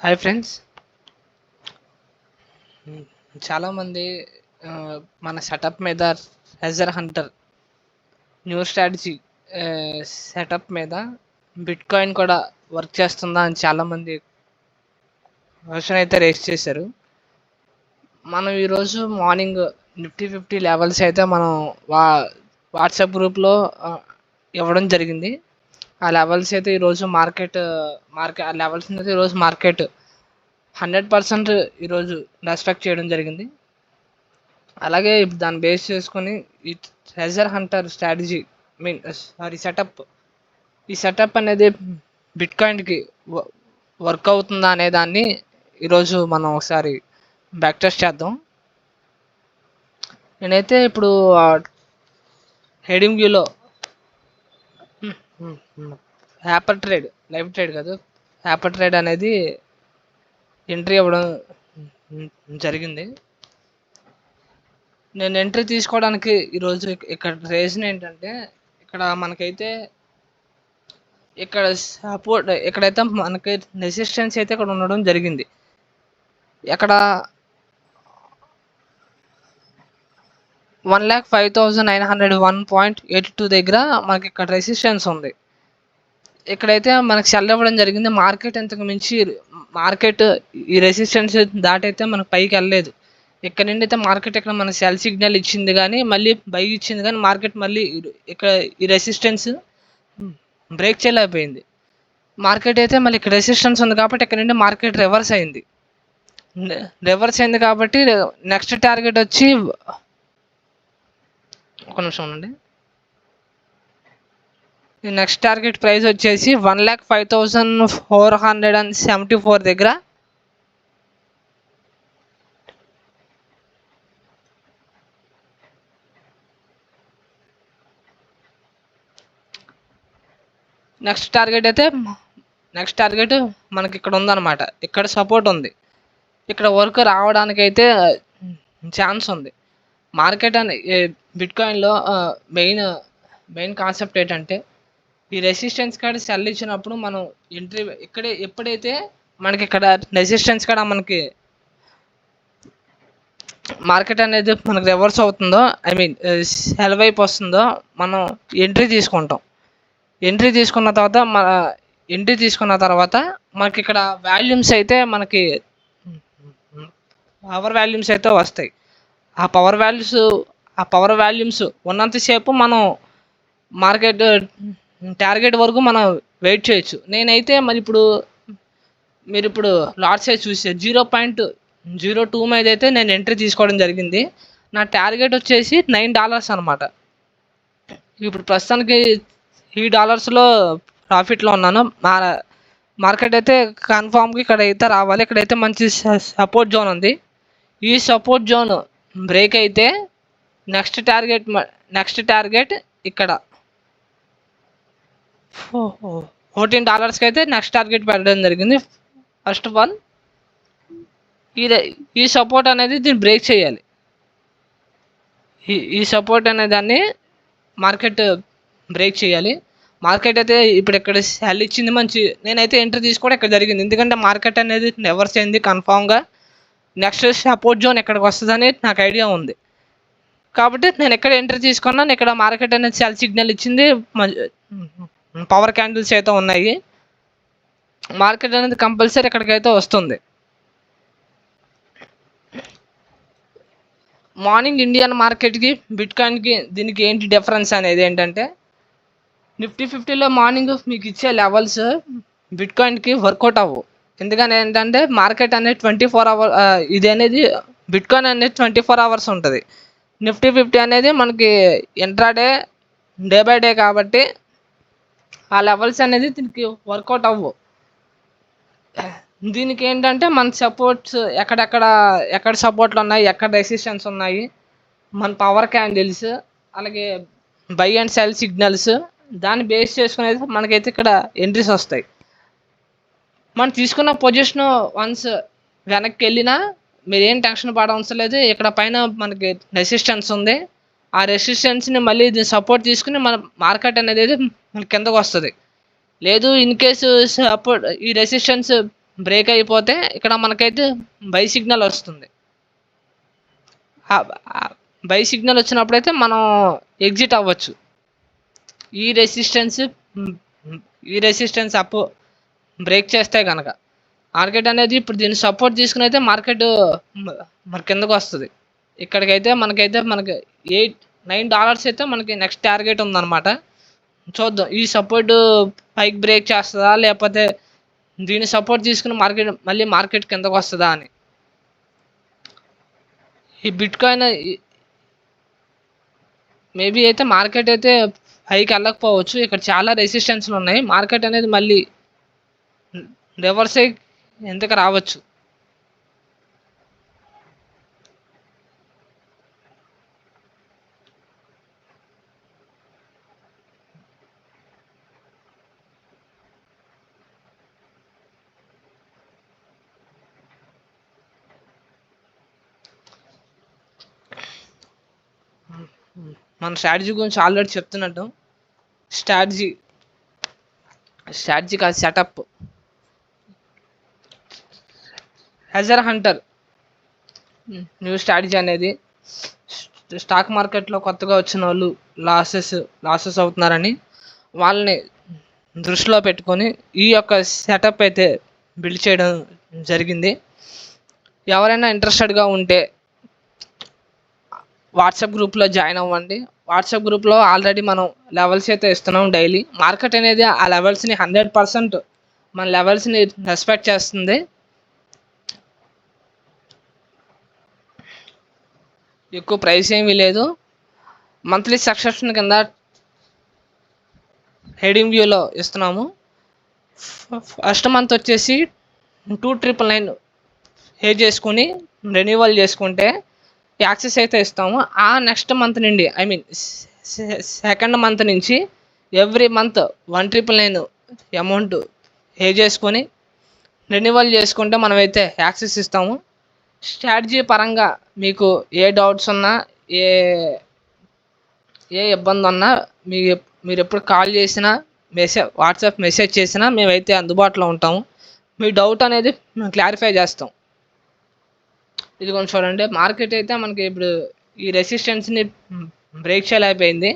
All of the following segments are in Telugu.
Hi friends. చాలామంది మన సెటప్ మీద treasure hunter new strategy setup మీద బిట్ కాయిన్ కూడా వర్క్ చేస్తుందా అని చాలామంది క్వశ్చన్ అయితే రేస్ చేశారు. మనం ఈరోజు మార్నింగ్ నిఫ్టీ ఫిఫ్టీ లెవెల్స్ అయితే మనం వా వాట్సాప్ గ్రూప్లో ఇవ్వడం జరిగింది. ఆ లెవెల్స్ అయితే ఈరోజు మార్కెట్ మార్కెట్ ఆ లెవెల్స్ అయితే ఈరోజు మార్కెట్ హండ్రెడ్ పర్సెంట్ ఈరోజు రెస్పెక్ట్ చేయడం జరిగింది. అలాగే ఇప్పుడు దాన్ని బేస్ చేసుకొని ఈ treasure hunter strategy mean sorry setup ఈ సెటప్ అనేది బిట్ కాయిన్కి వర్క్ అవుతుందా అనే దాన్ని ఈరోజు మనం ఒకసారి బ్యాక్ టెస్ట్ చేద్దాం. నేనైతే ఇప్పుడు హెడింగ్ వ్యూలో హ్యాపర్ ట్రేడ్ లైవ్ ట్రేడ్ కాదు. హ్యాపర్ ట్రేడ్ అనేది ఎంట్రీ అవ్వడం జరిగింది. నేను ఎంట్రీ తీసుకోవడానికి ఈరోజు ఇక్కడ రీజన్ ఏంటంటే ఇక్కడ మనకైతే ఇక్కడ సపోర్ట్ ఇక్కడైతే మనకి రెసిస్టెన్స్ అయితే ఇక్కడ ఉండడం జరిగింది. ఎక్కడ one lakh five thousand nine hundred one point eighty two దగ్గర మనకి ఇక్కడ రెసిస్టెన్స్ ఉంది. ఇక్కడైతే మనకు సెల్ ఇవ్వడం జరిగింది. మార్కెట్ ఇంతకు మించి మార్కెట్ ఈ రెసిస్టెన్స్ దాటైతే మనకు పైకి వెళ్ళలేదు. ఇక్కడ నుండి అయితే మార్కెట్ ఇక్కడ మన సెల్ సిగ్నల్ ఇచ్చింది కానీ మళ్ళీ బై ఇచ్చింది కానీ మార్కెట్ మళ్ళీ ఇక్కడ ఈ రెసిస్టెన్స్ బ్రేక్ చేయలేకపోయింది. మార్కెట్ అయితే మళ్ళీ ఇక్కడ రెసిస్టెన్స్ ఉంది కాబట్టి ఇక్కడ నుండి మార్కెట్ రివర్స్ అయింది. రివర్స్ అయింది కాబట్టి నెక్స్ట్ టార్గెట్ వచ్చి ఒక నిమిషం ఉండండి. నెక్స్ట్ టార్గెట్ ప్రైస్ వచ్చేసి one lakh five thousand four hundred and seventy four దగ్గర. నెక్స్ట్ టార్గెట్ అయితే నెక్స్ట్ టార్గెట్ మనకి ఇక్కడ ఉందన్నమాట. ఇక్కడ సపోర్ట్ ఉంది. ఇక్కడ వర్క్ రావడానికి అయితే ఛాన్స్ ఉంది. మార్కెట్ అనే బిట్కాయిన్లో మెయిన్ మెయిన్ కాన్సెప్ట్ ఏంటంటే ఈ రెసిస్టెన్స్ కాడ సెల్ ఇచ్చినప్పుడు మనం ఎంట్రీ ఇక్కడే ఎప్పుడైతే మనకి ఇక్కడ రెసిస్టెన్స్ కాడ మనకి మార్కెట్ అనేది మనకి రివర్స్ అవుతుందో ఐ మీన్ సెల్ వైపు వస్తుందో మనం ఎంట్రీ తీసుకుంటాం. ఎంట్రీ తీసుకున్న తర్వాత మన ఎంట్రీ తీసుకున్న తర్వాత మనకి ఇక్కడ వాల్యూమ్స్ అయితే మనకి పవర్ వాల్యూమ్స్ అయితే వస్తాయి. ఆ పవర్ వాల్యూస్ ఆ పవర్ వాల్యూమ్స్ ఉన్నంతసేపు మనం మార్కెట్ టార్గెట్ వరకు మనం వెయిట్ చేయొచ్చు. నేనైతే మరి ఇప్పుడు మీరు ఇప్పుడు లాట్ సైజ్ చూసే జీరో పాయింట్ జీరో టూ మీద అయితే నేను ఎంట్రీ తీసుకోవడం జరిగింది. నా టార్గెట్ వచ్చేసి నైన్ డాలర్స్ అనమాట ఇప్పుడు ప్రస్తుతానికి ఈ డాలర్స్లో ప్రాఫిట్లో ఉన్నాను. మా మార్కెట్ అయితే కన్ఫామ్గా ఇక్కడ అయితే రావాలి. ఇక్కడైతే మంచి సపోర్ట్ జోన్ ఉంది. ఈ సపోర్ట్ జోన్ బ్రేక్ అయితే నెక్స్ట్ టార్గెట్ నెక్స్ట్ టార్గెట్ ఇక్కడ. ఫోర్టీన్ డాలర్స్కి అయితే నెక్స్ట్ టార్గెట్ పెట్టడం జరిగింది. ఫస్ట్ ఆఫ్ ఆల్ ఈ ఈ సపోర్ట్ అనేది దీన్ని బ్రేక్ చేయాలి. ఈ ఈ సపోర్ట్ అనే దాన్ని మార్కెట్ బ్రేక్ చేయాలి. మార్కెట్ అయితే ఇప్పుడు ఇక్కడ సెల్ ఇచ్చింది మంచి నేనైతే ఎంట్రీ తీసుకోవడం ఇక్కడ జరిగింది. ఎందుకంటే మార్కెట్ అనేది నెవర్స్ అయింది కన్ఫామ్గా నెక్స్ట్ సపోర్ట్ జోన్ ఎక్కడికి వస్తుంది అనేది నాకు ఐడియా ఉంది. కాబట్టి నేను ఎక్కడ ఎంటర్ తీసుకున్నాను ఇక్కడ మార్కెట్ అనేది సెల్ సిగ్నల్ ఇచ్చింది పవర్ క్యాండిల్స్ అయితే ఉన్నాయి. మార్కెట్ అనేది కంపల్సరీ ఎక్కడికైతే వస్తుంది. మార్నింగ్ ఇండియన్ మార్కెట్కి బిట్ కాయిన్కి దీనికి ఏంటి డిఫరెన్స్ అనేది ఏంటంటే నిఫ్టీ ఫిఫ్టీలో మార్నింగ్ మీకు ఇచ్చే లెవెల్స్ బిట్ కాయిన్కి వర్కౌట్ అవ్వవు ఎందుకని ఏంటంటే మార్కెట్ అనేది ట్వంటీ ఫోర్ అవర్ ఇది అనేది బిట్కాయిన్ అనేది ట్వంటీ ఫోర్ అవర్స్ ఉంటుంది. నిఫ్టీ ఫిఫ్టీ అనేది మనకి ఇంట్రాడే డే బై డే కాబట్టి ఆ లెవెల్స్ అనేది దీనికి వర్కౌట్ అవ్వవు దీనికి ఏంటంటే మన సపోర్ట్స్ ఎక్కడెక్కడ ఎక్కడ సపోర్ట్లు ఉన్నాయి ఎక్కడ రెసిస్టెన్స్ ఉన్నాయి మన పవర్ క్యాండిల్స్ అలాగే బై అండ్ సెల్ సిగ్నల్స్ దాన్ని బేస్ చేసుకునేది మనకైతే ఇక్కడ ఎంట్రీస్ వస్తాయి. మనం తీసుకున్న పొజిషన్ వన్స్ వెనక్కి వెళ్ళినా మీరు ఏం టెన్షన్ పడవసరం లేదు ఇక్కడ పైన మనకి రెసిస్టెన్స్ ఉంది. ఆ రెసిస్టెన్స్ని మళ్ళీ సపోర్ట్ తీసుకుని మన మార్కెట్ అనేది మన కిందకు వస్తుంది. లేదు ఇన్ కేసు సపోర్ట్ ఈ రెసిస్టెన్స్ బ్రేక్ అయిపోతే ఇక్కడ మనకైతే బై సిగ్నల్ వస్తుంది. బై సిగ్నల్ వచ్చినప్పుడైతే మనం ఎగ్జిట్ అవ్వచ్చు. ఈ రెసిస్టెన్స్ ఈ రెసిస్టెన్స్ అప్ బ్రేక్ చేస్తే కనుక మార్కెట్ అనేది ఇప్పుడు దీన్ని సపోర్ట్ తీసుకుని అయితే మార్కెట్ మన కిందకు వస్తుంది. ఇక్కడికైతే మనకైతే మనకి ఎయిట్ నైన్ డాలర్స్ అయితే మనకి నెక్స్ట్ టార్గెట్ ఉందన్నమాట. చూద్దాం. ఈ సపోర్ట్ పైకి బ్రేక్ చేస్తుందా? లేకపోతే దీన్ని సపోర్ట్ తీసుకుని మార్కెట్ మళ్ళీ మార్కెట్ కిందకు వస్తుందా అని. ఈ బిట్ కాయిన్ మేబీ అయితే మార్కెట్ అయితే పైకి వెళ్ళకపోవచ్చు. ఇక్కడ చాలా రెసిస్టెన్స్లు ఉన్నాయి. మార్కెట్ అనేది మళ్ళీ రివర్స్ ఎందుకు రావచ్చు? మన స్ట్రాటజీ గురించి ఆల్రెడీ చెప్తున్నట్టు స్ట్రాటజీ స్ట్రాటజీ కాదు setup. Treasure hunter. New strategy అనేది స్టాక్ మార్కెట్లో కొత్తగా వచ్చిన వాళ్ళు లాసెస్ లాసెస్ అవుతున్నారని వాళ్ళని దృష్టిలో పెట్టుకొని ఈ యొక్క సెటప్ అయితే బిల్డ్ చేయడం జరిగింది. ఎవరైనా ఇంట్రెస్టెడ్గా ఉంటే వాట్సాప్ గ్రూప్లో జాయిన్ అవ్వండి. వాట్సాప్ గ్రూప్లో ఆల్రెడీ మనం లెవెల్స్ అయితే ఇస్తున్నాం డైలీ. మార్కెట్ అనేది ఆ లెవెల్స్ని హండ్రెడ్ పర్సెంట్ మన లెవెల్స్ని రెస్పెక్ట్ చేస్తుంది. ఎక్కువ ప్రైస్ ఏమీ లేదు. మంత్లీ సబ్స్క్రిప్షన్ కింద హెడింగ్ వ్యూలో ఇస్తున్నాము. ఫస్ట్ మంత్ వచ్చేసి టూ ట్రిపుల్ నైన్ హే చేసుకుని రెన్యువల్ చేసుకుంటే యాక్సెస్ అయితే ఇస్తాము. ఆ నెక్స్ట్ మంత్ నుండి ఐ మీన్ సెకండ్ మంత్ నుంచి every month one triple nine amount హే చేసుకొని రెన్యువల్ చేసుకుంటే మనమైతే యాక్సెస్ ఇస్తాము. స్ట్రాటజీ పరంగా మీకు ఏ డౌట్స్ ఉన్నా ఏ ఏ ఇబ్బంది ఉన్నా మీ మీరు ఎప్పుడు కాల్ చేసినా మెసేజ్ వాట్సాప్ మెసేజ్ చేసినా మేమైతే అందుబాటులో ఉంటాము. మీ డౌట్ అనేది మేము క్లారిఫై చేస్తాం. ఇది కొంచెం చూడండి. మార్కెట్ అయితే మనకి ఇప్పుడు ఈ రెసిస్టెన్స్ని బ్రేక్ చేయలేకపోయింది.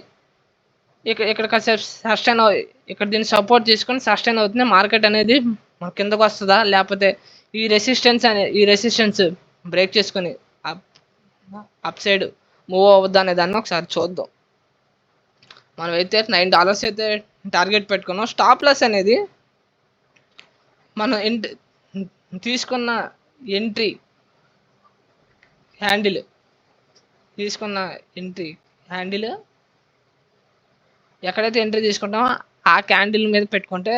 ఇక్కడ ఇక్కడ కాసేపు సస్టైన్ ఇక్కడ దీన్ని సపోర్ట్ తీసుకొని సస్టైన్ అవుతుంది. మార్కెట్ అనేది మన కిందకు వస్తుందా? లేకపోతే ఈ రెసిస్టెన్స్ అనే ఈ రెసిస్టెన్స్ బ్రేక్ చేసుకొని అప్ సైడ్ మూవ్ అవ్వద్దు అనే దాన్ని ఒకసారి చూద్దాం. మనం అయితే నైన్ డాలర్స్ అయితే టార్గెట్ పెట్టుకున్నాం. స్టాప్ లాస్ అనేది మనం ఎంట్ తీసుకున్న ఎంట్రీ హ్యాండిల్ తీసుకున్న ఎంట్రీ హ్యాండిల్ ఎక్కడైతే ఎంట్రీ తీసుకుంటామో ఆ క్యాండిల్ మీద పెట్టుకుంటే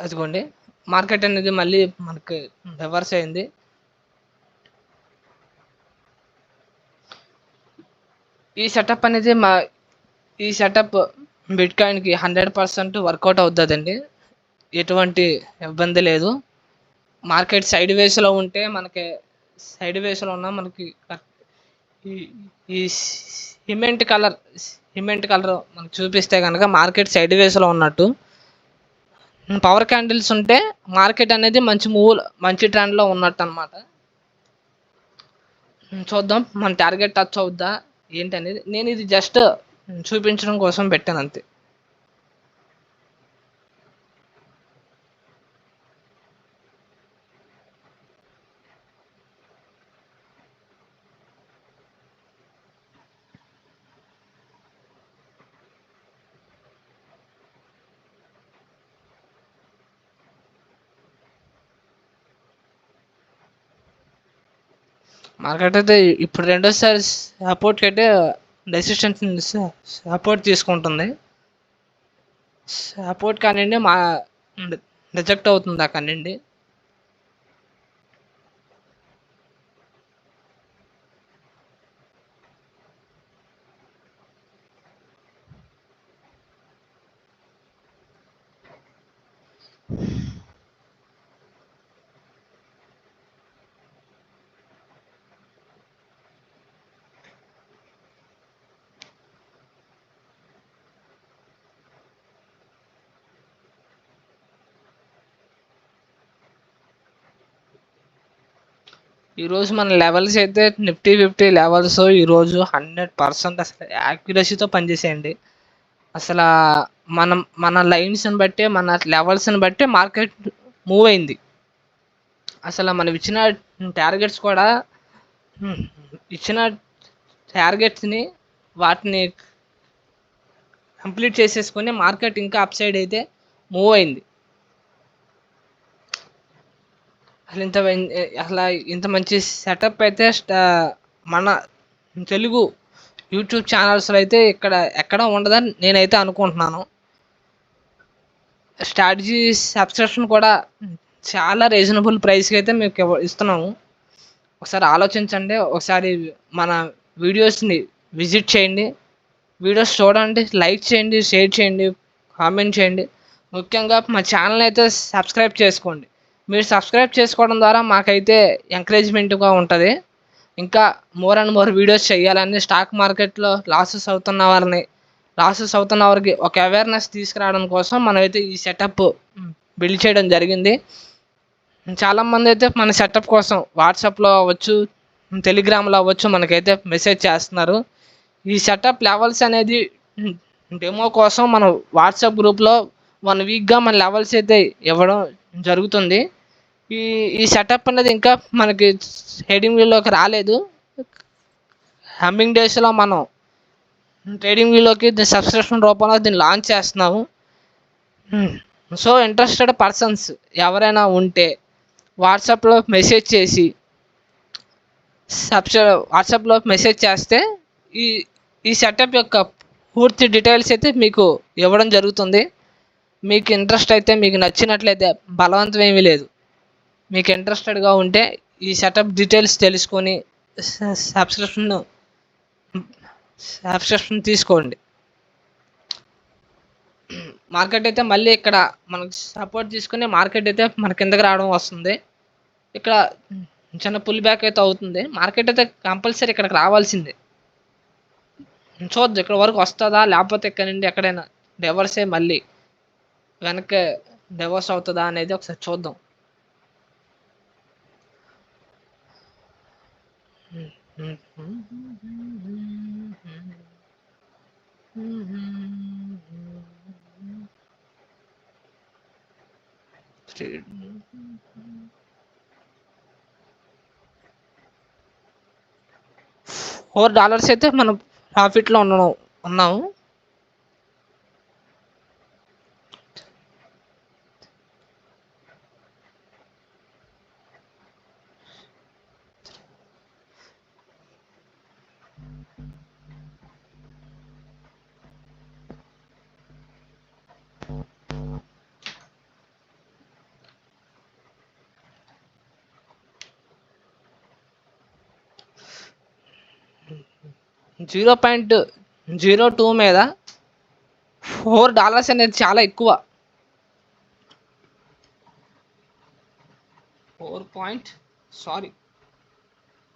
అదిగోండి. మార్కెట్ అనేది మళ్ళీ మనకి రివర్స్ అయింది. ఈ సెటప్ అనేది మా ఈ సెటప్ బిట్ కాయిన్కి హండ్రెడ్ పర్సెంట్ వర్కౌట్ అవుతుందండి. ఎటువంటి ఇబ్బంది లేదు. మార్కెట్ సైడ్ వేస్లో ఉంటే మనకి సైడ్ వేస్లో ఉన్న మనకి ఈ- ఈ సిమెంట్ కలర్ సిమెంట్ కలర్ మనకు చూపిస్తే కనుక మార్కెట్ సైడ్ వేస్లో ఉన్నట్టు. పవర్ క్యాండిల్స్ ఉంటే మార్కెట్ అనేది మంచి మూవ్ మంచి ట్రెండ్లో ఉన్నట్టు అనమాట చూద్దాం మన టార్గెట్ టచ్ అవుద్దా ఏంటి అనేది నేను ఇది జస్ట్ చూపించడం కోసం పెట్టాను అంతే. అయితే ఇప్పుడు రెండోసారి సపోర్ట్ అయితే రెసిస్టెన్స్ సపోర్ట్ తీసుకుంటుంది. సపోర్ట్ కానివ్వండి మా రిజెక్ట్ అవుతుంది కానివ్వండి ఈరోజు మన లెవెల్స్ అయితే నిఫ్టీ ఫిఫ్టీ లెవెల్స్ ఈరోజు హండ్రెడ్ పర్సెంట్ అసలు యాక్యురసీతో పనిచేసేయండి. అసలు మనం మన లైన్స్ని బట్టి మన లెవెల్స్ని బట్టి మార్కెట్ మూవ్ అయింది. అసలు మనం ఇచ్చిన టార్గెట్స్ కూడా ఇచ్చిన టార్గెట్స్ని వాటిని కంప్లీట్ చేసేసుకొని మార్కెట్ ఇంకా అప్ సైడ్ అయితే మూవ్ అయింది. అసలు ఇంత అసలు ఇంత మంచి సెటప్ అయితే స్టా- మన తెలుగు యూట్యూబ్ ఛానల్స్లో అయితే ఇక్కడ ఎక్కడ ఉండదని నేనైతే అనుకుంటున్నాను. స్ట్రాటజీ సబ్స్క్రిప్షన్ కూడా చాలా రీజనబుల్ ప్రైస్కి అయితే మీకు ఇస్తున్నాము. ఒకసారి ఆలోచించండి ఒకసారి మన వీడియోస్ని విజిట్ చేయండి. వీడియోస్ చూడండి లైక్ చేయండి షేర్ చేయండి కామెంట్ చేయండి. ముఖ్యంగా మా ఛానల్ అయితే సబ్స్క్రైబ్ చేసుకోండి. మీరు సబ్స్క్రైబ్ చేసుకోవడం ద్వారా మాకైతే ఎంకరేజ్మెంట్గా ఉంటుంది. ఇంకా మోర్ అండ్ మోర్ వీడియోస్ చేయాలని స్టాక్ మార్కెట్లో లాసెస్ అవుతున్న వారిని లాసెస్ అవుతున్న వారికి ఒక అవేర్నెస్ తీసుకురావడం కోసం మనమైతే ఈ సెటప్ బిల్డ్ చేయడం జరిగింది. చాలామంది అయితే మన సెటప్ కోసం వాట్సాప్లో అవ్వచ్చు టెలిగ్రామ్లో అవ్వచ్చు మనకైతే మెసేజ్ చేస్తున్నారు. ఈ సెటప్ లెవెల్స్ అనేది డెమో కోసం మనం వాట్సాప్ గ్రూప్లో వన్ వీక్గా మన లెవెల్స్ అయితే ఇవ్వడం జరుగుతుంది. ఈ ఈ సెటప్ అనేది ఇంకా మనకి ట్రేడింగ్ వ్యూలోకి రాలేదు. హమ్మింగ్ డేస్లో మనం ట్రేడింగ్ వ్యూలోకి దీని సబ్స్క్రిప్షన్ రూపంలో దీన్ని లాంచ్ చేస్తున్నాము. సో ఇంట్రెస్టెడ్ పర్సన్స్ ఎవరైనా ఉంటే వాట్సాప్లో మెసేజ్ చేసి సబ్స్క్రై వాట్సాప్లో మెసేజ్ చేస్తే ఈ ఈ సెటప్ యొక్క పూర్తి డీటెయిల్స్ అయితే మీకు ఇవ్వడం జరుగుతుంది. మీకు ఇంట్రెస్ట్ అయితే మీకు నచ్చినట్లయితే బలవంతం ఏమీ లేదు. మీకు ఇంట్రెస్టెడ్గా ఉంటే ఈ సెటప్ డీటెయిల్స్ తెలుసుకొని సబ్స్క్రిప్షన్ సబ్స్క్రిప్షన్ తీసుకోండి. మార్కెట్ అయితే మళ్ళీ ఇక్కడ మనకు సపోర్ట్ తీసుకుని మార్కెట్ అయితే మన కిందకి రావడం వస్తుంది. ఇక్కడ చిన్న పుల్ బ్యాక్ అయితే అవుతుంది. మార్కెట్ అయితే కంపల్సరీ ఇక్కడికి రావాల్సిందే. చూద్దాం ఇక్కడ వరకు వస్తుందా? లేకపోతే ఇక్కడ నుండి ఎక్కడైనా డైవర్సే మళ్ళీ వెనక్కి డెవర్స్ అవుతుందా అనేది ఒకసారి చూద్దాం. ఫోర్ డాలర్స్ అయితే మనం ప్రాఫిట్లో ఉన్నాం ఉన్నాము. జీరో పాయింట్ జీరో టూ మీద ఫోర్ డాలర్స్ అనేది చాలా ఎక్కువ. Four point sorry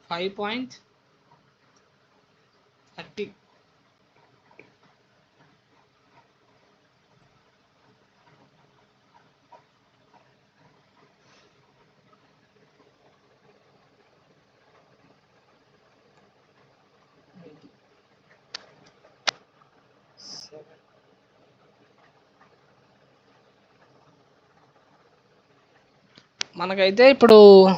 five point thirty. మనకైతే ఇప్పుడు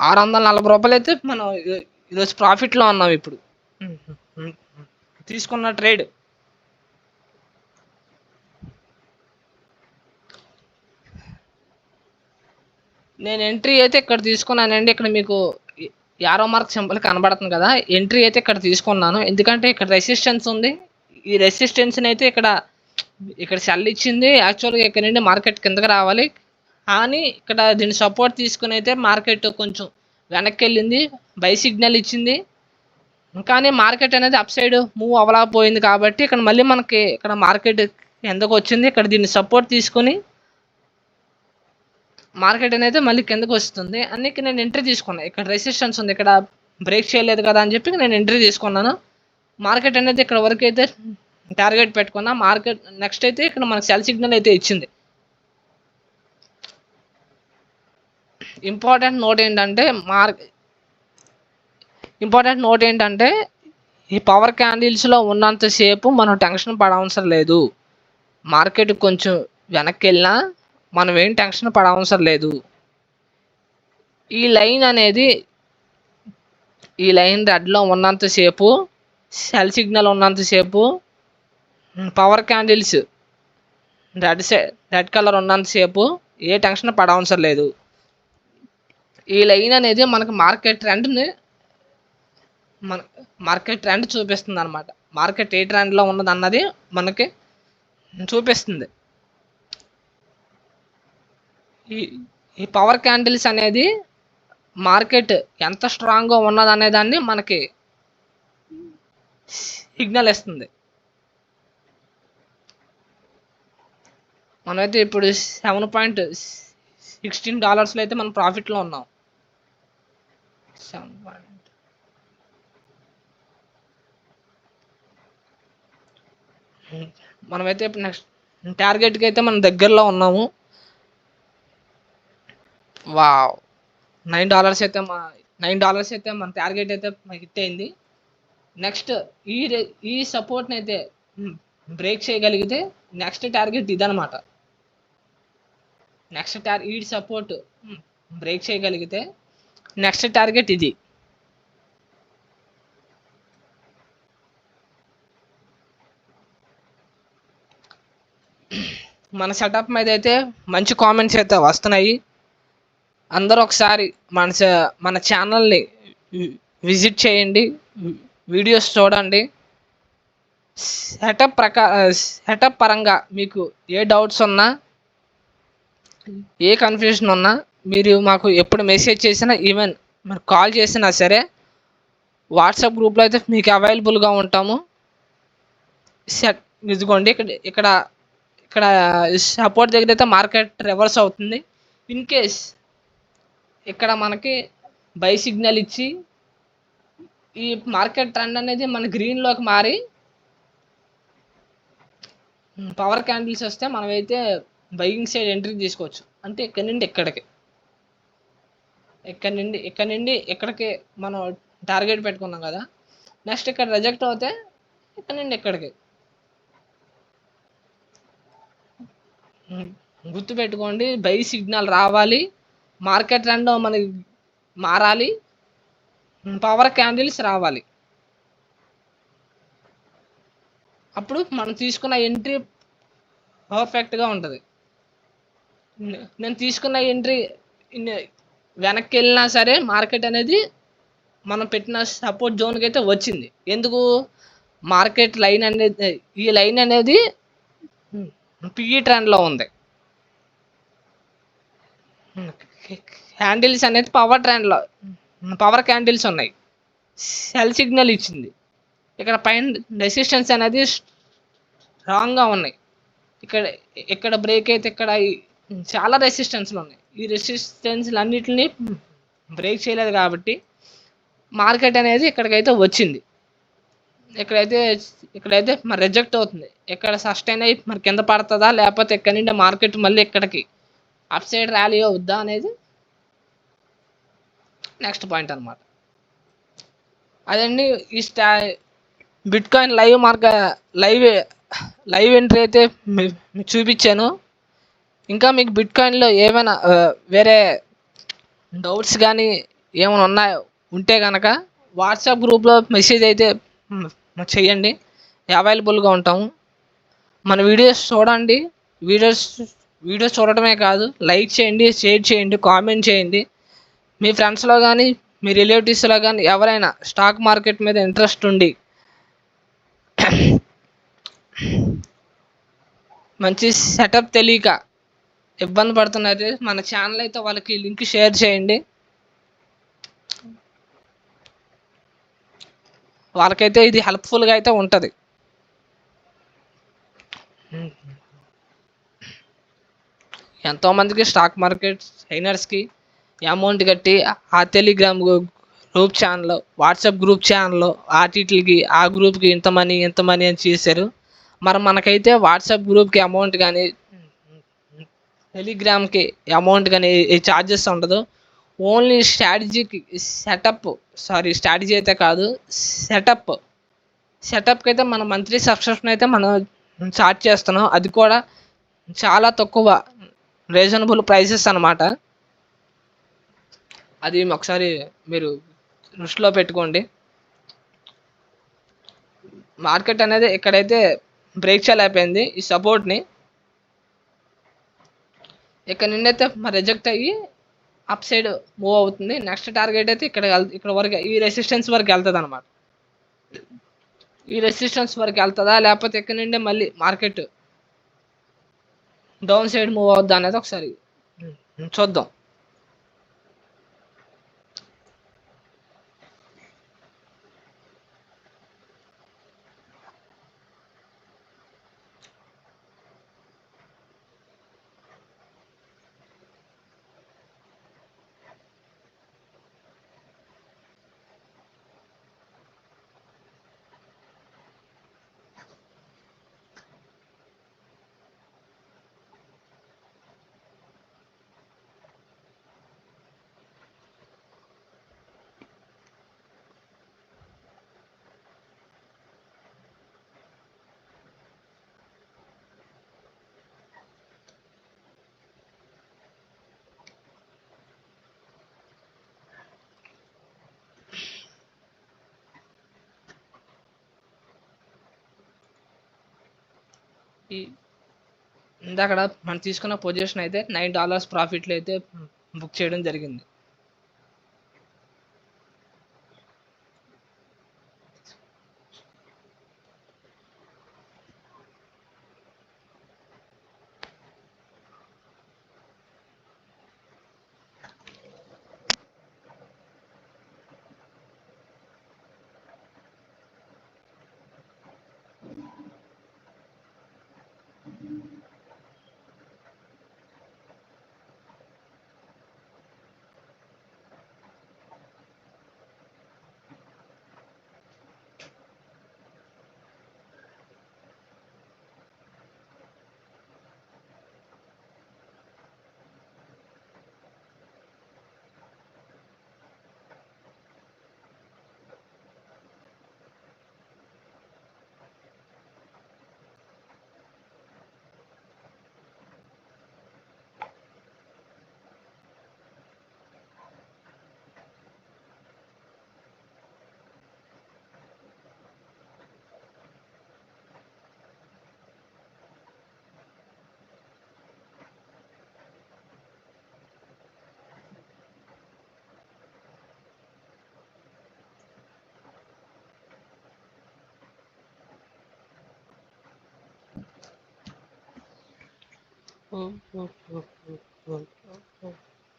ఆరు వందల నలభై రూపాయలు అయితే మనం ఈ- ఈరోజు ప్రాఫిట్లో ఉన్నాం ఇప్పుడు. తీసుకున్న ట్రేడ్. నేను ఎంట్రీ అయితే ఇక్కడ తీసుకున్నానండి. ఇక్కడ మీకు యారో మార్క్ సింబల్ కనబడుతుంది కదా. ఎంట్రీ అయితే ఇక్కడ తీసుకున్నాను. ఎందుకంటే ఇక్కడ రెసిస్టెన్స్ ఉంది. ఈ రెసిస్టెన్స్ని అయితే ఇక్కడ ఇక్కడ సెల్ ఇచ్చింది. యాక్చువల్గా ఇక్కడ నుండి మార్కెట్ కిందకి రావాలి. కానీ ఇక్కడ దీన్ని సపోర్ట్ తీసుకుని అయితే మార్కెట్ కొంచెం వెనక్కి వెళ్ళింది బై సిగ్నల్ ఇచ్చింది. కానీ మార్కెట్ అనేది అప్ సైడ్ మూవ్ అవ్వలేకపోయింది కాబట్టి ఇక్కడ మళ్ళీ మనకి ఇక్కడ మార్కెట్ ఎందుకు వచ్చింది. ఇక్కడ దీన్ని సపోర్ట్ తీసుకొని మార్కెట్ అనేది మళ్ళీ కిందకు వస్తుంది. అందుకే నేను ఎంట్రీ తీసుకున్నాను ఇక్కడ రెసిస్టెన్స్ ఉంది. ఇక్కడ బ్రేక్ చేయలేదు కదా అని చెప్పి నేను ఎంట్రీ తీసుకున్నాను. మార్కెట్ అనేది ఇక్కడ వరకు అయితే టార్గెట్ పెట్టుకున్నా. మార్కెట్ నెక్స్ట్ అయితే ఇక్కడ మనకు సెల్ సిగ్నల్ అయితే ఇచ్చింది. ఇంపార్టెంట్ నోట్ ఏంటంటే మార్క్. ఇంపార్టెంట్ నోట్ ఏంటంటే ఈ పవర్ క్యాండిల్స్లో ఉన్నంతసేపు మనం టెన్షన్ పడవసరం లేదు. మార్కెట్ కొంచెం వెనక్కి వెళ్ళినా మనం ఏం టెన్షన్ పడవసరం లేదు. ఈ లైన్ అనేది ఈ లైన్ రెడ్లో ఉన్నంతసేపు సెల్ సిగ్నల్ ఉన్నంతసేపు పవర్ క్యాండిల్స్ రెడ్ సై రెడ్ కలర్ ఉన్నంతసేపు ఏ టెన్షన్ పడవసరం లేదు. ఈ లైన్ అనేది మనకు మార్కెట్ ట్రెండ్ని మన మార్కెట్ ట్రెండ్ చూపిస్తుంది అనమాట మార్కెట్ ఏ ట్రెండ్లో ఉన్నది అన్నది మనకి చూపిస్తుంది. ఈ ఈ పవర్ క్యాండిల్స్ అనేది మార్కెట్ ఎంత స్ట్రాంగ్గా ఉన్నది అనేదాన్ని మనకి సిగ్నల్ ఇస్తుంది. మనమైతే ఇప్పుడు సెవెన్ పాయింట్ సిక్స్టీన్ డాలర్స్లో అయితే మనం ప్రాఫిట్లో ఉన్నాం. Someone. మనమైతే ఇప్పుడు నెక్స్ట్ టార్గెట్కి అయితే మనం దగ్గరలో ఉన్నాము. వావ్ నైన్ డాలర్స్ అయితే మా నైన్ డాలర్స్ అయితే మన టార్గెట్ అయితే మనకి హిట్ అయింది. నెక్స్ట్ ఈ ఈ సపోర్ట్ని అయితే బ్రేక్ చేయగలిగితే నెక్స్ట్ టార్గెట్ ఇదనమాట నెక్స్ట్ టార్ ఈ సపోర్ట్ బ్రేక్ చేయగలిగితే నెక్స్ట్ టార్గెట్ ఇది. మన సెటప్ మీద అయితే మంచి కామెంట్స్ అయితే వస్తున్నాయి. అందరూ ఒకసారి మన చ- మన ఛానల్ని విజిట్ చేయండి. వీడియోస్ చూడండి. సెటప్ ప్రకా సెటప్ పరంగా మీకు ఏ డౌట్స్ ఉన్నా ఏ కన్ఫ్యూజన్ ఉన్నా మీరు మాకు ఎప్పుడు మెసేజ్ చేసినా ఈవెన్ మరి కాల్ చేసినా సరే వాట్సాప్ గ్రూప్లో అయితే మీకు అవైలబుల్గా ఉంటాము. సెట్ ఇదిగోండి ఇక్కడ ఇక్కడ ఇక్కడ సపోర్ట్ దగ్గర అయితే మార్కెట్ రివర్స్ అవుతుంది. ఇన్ కేస్ ఇక్కడ మనకి బై సిగ్నల్ ఇచ్చి ఈ మార్కెట్ ట్రెండ్ అనేది మన గ్రీన్లోకి మారి పవర్ క్యాండిల్స్ వస్తే మనమైతే బైకింగ్ సైడ్ ఎంట్రీ తీసుకోవచ్చు. అంటే ఇక్కడ నుండి ఇక్కడికి ఇక్కడ నుండి ఇక్కడ నుండి ఎక్కడికి మనం టార్గెట్ పెట్టుకున్నాం కదా నెక్స్ట్ ఇక్కడ రిజెక్ట్ అవుతే ఇక్కడ నుండి ఎక్కడికి? గుర్తుపెట్టుకోండి బై సిగ్నల్ రావాలి మార్కెట్ రెండో మనకి మారాలి పవర్ క్యాండిల్స్ రావాలి. అప్పుడు మనం తీసుకున్న ఎంట్రీ పర్ఫెక్ట్గా ఉంటుంది. నేను తీసుకున్న ఎంట్రీ వెనక్కి వెళ్ళినా సరే మార్కెట్ అనేది మనం పెట్టిన సపోర్ట్ జోన్కి అయితే వచ్చింది. ఎందుకు? మార్కెట్ లైన్ అనేది ఈ లైన్ అనేది పిఈ ట్రెండ్లో ఉంది. క్యాండిల్స్ అనేది పవర్ ట్రెండ్లో పవర్ క్యాండిల్స్ ఉన్నాయి. సెల్ సిగ్నల్ ఇచ్చింది. ఇక్కడ పైన రెసిస్టెన్స్ అనేది స్ట్రాంగ్గా ఉన్నాయి. ఇక్కడ ఇక్కడ బ్రేక్ అయితే ఇక్కడ చాలా రెసిస్టెన్స్లు ఉన్నాయి. ఈ రెసిస్టెన్స్లు అన్నిటిని బ్రేక్ చేయలేదు కాబట్టి మార్కెట్ అనేది ఇక్కడికైతే వచ్చింది. ఇక్కడైతే ఇక్కడైతే మరి రిజెక్ట్ అవుతుంది. ఎక్కడ సస్టైన్ అయ్యి మరి కింద పడుతుందా లేకపోతే ఎక్కడి నుండి మార్కెట్ మళ్ళీ ఇక్కడికి అప్ సైడ్ ర్యాలీ అవుద్దా అనేది నెక్స్ట్ పాయింట్ అనమాట అదండి ఈ స్టా బిట్ కాయిన్ లైవ్ మార్క లైవ్ లైవ్ ఎంట్రీ అయితే మీకు చూపించాను. ఇంకా మీకు బిట్ కాయిన్లో ఏమైనా వేరే డౌట్స్ కానీ ఏమైనా ఉన్నాయో? ఉంటే కనుక వాట్సాప్ గ్రూప్లో మెసేజ్ అయితే చేయండి. అవైలబుల్గా ఉంటాము మన వీడియోస్ చూడండి. వీడియోస్ వీడియోస్ చూడటమే కాదు లైక్ చేయండి షేర్ చేయండి కామెంట్ చేయండి. మీ ఫ్రెండ్స్లో కానీ మీ రిలేటివ్స్లో కానీ ఎవరైనా స్టాక్ మార్కెట్ మీద ఇంట్రెస్ట్ ఉండి మంచి సెటప్ తెలియక ఇబ్బంది పడుతున్నారు. మన ఛానల్ అయితే వాళ్ళకి లింక్ షేర్ చేయండి. వాళ్ళకైతే ఇది హెల్ప్ఫుల్గా అయితే ఉంటుంది. ఎంతోమందికి స్టాక్ మార్కెట్ ట్రైనర్స్కి అమౌంట్ కట్టి ఆ Telegram group channel WhatsApp group channel వాటికి ఆ గ్రూప్కి ఇంత మనీ ఇంత మనీ అని చేశారు. మరి మనకైతే వాట్సాప్ గ్రూప్కి అమౌంట్ కానీ టెలిగ్రామ్కి అమౌంట్ కానీ ఛార్జెస్ ఉండదు. ఓన్లీ స్ట్రాటజీకి సెటప్ సారీ స్ట్రాటజీ అయితే కాదు సెటప్. సెటప్కి అయితే మన మంత్లీ సబ్స్క్రిప్షన్ అయితే మనం చార్జ్ చేస్తున్నాం. అది కూడా చాలా తక్కువ రీజనబుల్ ప్రైసెస్ అనమాట అది ఒకసారి మీరు దృష్టిలో పెట్టుకోండి. మార్కెట్ అనేది ఇక్కడైతే బ్రేక్ చేయలేకపోయింది ఈ సపోర్ట్ని ఇక్కడ నుండి అయితే మరి రిజెక్ట్ అయ్యి అప్ సైడ్ మూవ్ అవుతుంది. నెక్స్ట్ టార్గెట్ అయితే ఇక్కడ ఇక్కడ వరకు ఈ రెసిస్టెన్స్ వరకు వెళ్తుంది అనమాట ఈ రెసిస్టెన్స్ వరకు వెళ్తుందా? లేకపోతే ఇక్కడ నుండి మళ్ళీ మార్కెట్ డౌన్ సైడ్ మూవ్ అవుద్దా అనేది ఒకసారి చూద్దాం. ఈ అక్కడ మనం తీసుకున్న పొజిషన్ అయితే నైన్ డాలర్స్ ప్రాఫిట్లో అయితే బుక్ చేయడం జరిగింది.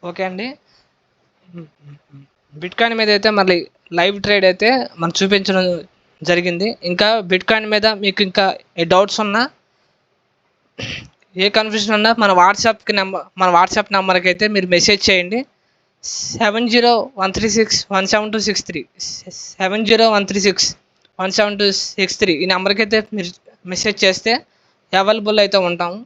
ఓకే అండి. బిట్ కాయిన్ మీద అయితే మళ్ళీ లైవ్ ట్రేడ్ అయితే మనం చూపించడం జరిగింది. ఇంకా బిట్ కాయిన్ మీద మీకు ఇంకా ఏ డౌట్స్ ఉన్నా ఏ కన్ఫ్యూజన్ ఉన్నా మన వాట్సాప్కి నెంబర్ మన వాట్సాప్ నెంబర్కి అయితే మీరు మెసేజ్ చేయండి. Seven zero one three six one seven two six three seven zero one three six one seven two six three ఈ నెంబర్కి అయితే మీరు మెసేజ్ చేస్తే అవైలబుల్ అయితే ఉంటాము.